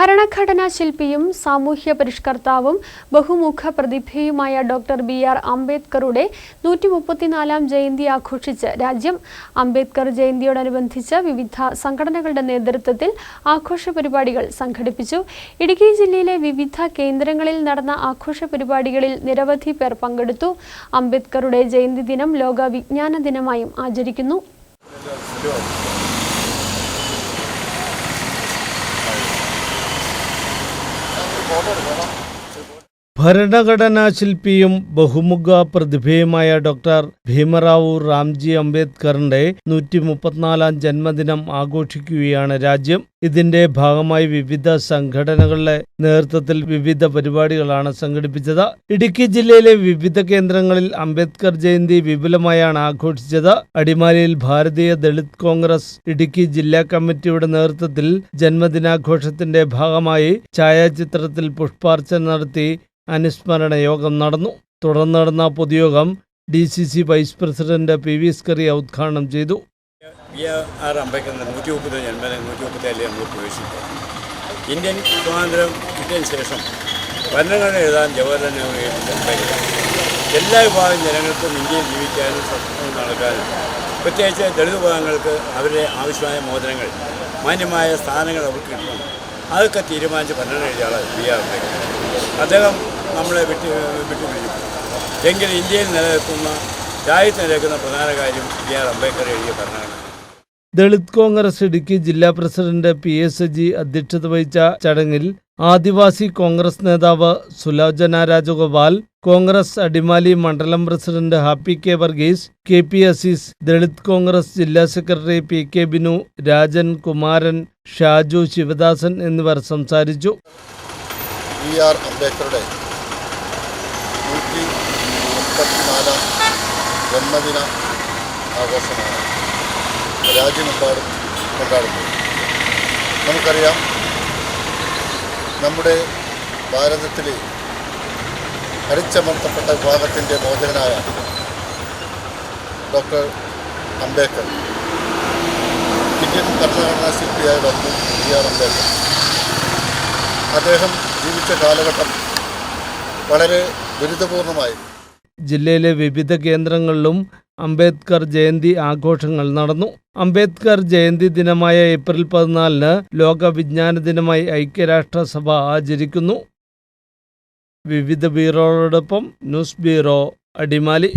ഭരണഘടനാ ശില്പിയും സാമൂഹ്യ പരിഷ്കർത്താവും ബഹുമുഖ പ്രതിഭയുമായ ഡോക്ടർ ബി ആർ അംബേദ്കറുടെ നൂറ്റി മുപ്പത്തിനാലാം ജയന്തി ആഘോഷിച്ച് രാജ്യം അംബേദ്കർ ജയന്തിയോടനുബന്ധിച്ച് വിവിധ സംഘടനകളുടെ നേതൃത്വത്തിൽ ആഘോഷ പരിപാടികൾ സംഘടിപ്പിച്ചു. ഇടുക്കി ജില്ലയിലെ വിവിധ കേന്ദ്രങ്ങളിൽ നടന്ന ആഘോഷ പരിപാടികളിൽ നിരവധി പേർ പങ്കെടുത്തു. അംബേദ്കറുടെ ജയന്തി ദിനം ലോക വിജ്ഞാന ദിനമായും ആചരിക്കുന്നു. 在里面吗 ഭരണഘടനാ ശില്പിയും ബഹുമുഖ പ്രതിഭയുമായ ഡോക്ടർ ഭീമറാവു റാംജി അംബേദ്കറിന്റെ നൂറ്റി മുപ്പത്തിനാലാം ജന്മദിനം ആഘോഷിക്കുകയാണ് രാജ്യം. ഇതിന്റെ ഭാഗമായി വിവിധ സംഘടനകളുടെ നേതൃത്വത്തിൽ വിവിധ പരിപാടികളാണ് സംഘടിപ്പിച്ചത്. ഇടുക്കി ജില്ലയിലെ വിവിധ കേന്ദ്രങ്ങളിൽ അംബേദ്കർ ജയന്തി വിപുലമായാണ് ആഘോഷിച്ചത്. അടിമാലിയിൽ ഭാരതീയ ദളിത് കോൺഗ്രസ് ഇടുക്കി ജില്ലാ കമ്മിറ്റിയുടെ നേതൃത്വത്തിൽ ജന്മദിനാഘോഷത്തിന്റെ ഭാഗമായി ഛായാചിത്രത്തിൽ പുഷ്പാർച്ചന നടത്തി അനുസ്മരണ യോഗം നടന്നു. തുടർന്ന് നടന്ന പൊതുയോഗം D C C vice president P V Skaria ഉദ്ഘാടനം ചെയ്തു. ഇന്ത്യൻ സ്വാതന്ത്ര്യം കിട്ടിയതിന് ശേഷം ഭരണഘടന എഴുതാൻ ജവഹർലാൽ നെഹ്റു എല്ലാ വിഭാഗം ജനങ്ങൾക്കും ഇന്ത്യയിൽ ജീവിക്കാനും സ്വപ്നം നടക്കാനും പ്രത്യേകിച്ച് ദളിത് വിഭാഗങ്ങൾക്ക് അവരുടെ ആവശ്യമായ മോചനങ്ങൾ മാന്യമായ സ്ഥാനങ്ങൾ അവർക്ക് കിട്ടണം. അതൊക്കെ തീരുമാനിച്ച് ഭരണഘടന എഴുതിയ ആളാണ് ബി ആർ അദ്ദേഹം നമ്മളെ വിട്ടു വിട്ടുപിടിക്കും. എങ്കിലും ഇന്ത്യയിൽ നിലനിൽക്കുന്ന രാജ്യത്ത് നിലനിൽക്കുന്ന പ്രധാന കാര്യം ബി ആർ അംബേദ്കർ എഴുതിയ ഭരണഘടന. ദളിത് കോൺഗ്രസ് ഇടുക്കി ജില്ലാ പ്രസിഡന്റ് പി എസ് ജി അധ്യക്ഷത വഹിച്ച ചടങ്ങിൽ ആദിവാസി കോൺഗ്രസ് നേതാവ് സുലോചന രാജഗോപാൽ കോൺഗ്രസ് അടിമാലി മണ്ഡലം president Happy K Varghese K P Azeez Dalit Congress ജില്ലാ secretary P K Binu Rajan Kumaran Shaju Sivadasan എന്നിവർ സംസാരിച്ചു. ബി ആർ അംബേദ്കറുടെ നൂറ്റി മുപ്പത്തിനാലാം ജന്മദിന ആഘോഷമാണ്. രാജ്യമെമ്പാടും കൊണ്ടാടുന്നത് നമുക്കറിയാം നമ്മുടെ ഭാരതത്തിലെ അടിച്ചമർത്തപ്പെട്ട വിഭാഗത്തിന്റെ മോചകനായ ഡോക്ടർ അംബേദ്കർ ഇന്ത്യൻ ഭരണഘടനാ ശില്പിയായ ഡോക്ടർ ബി ആർ അംബേദ്കർ. അദ്ദേഹം ജീവിച്ച കാലഘട്ടം വളരെ ദുരിതപൂർണമായിരുന്നു ജില്ലയിലെ വിവിധ കേന്ദ്രങ്ങളിലും അംബേദ്കർ ജയന്തി ആഘോഷങ്ങൾ നടന്നു. അംബേദ്കർ ജയന്തി ദിനമായ ഏപ്രിൽ പതിനാലിന് ലോക വിജ്ഞാന ദിനമായി ഐക്യരാഷ്ട്രസഭ ആചരിക്കുന്നു. വിവിധ ബ്യൂറോയോടൊപ്പം ന്യൂസ് ബ്യൂറോ അടിമാലി.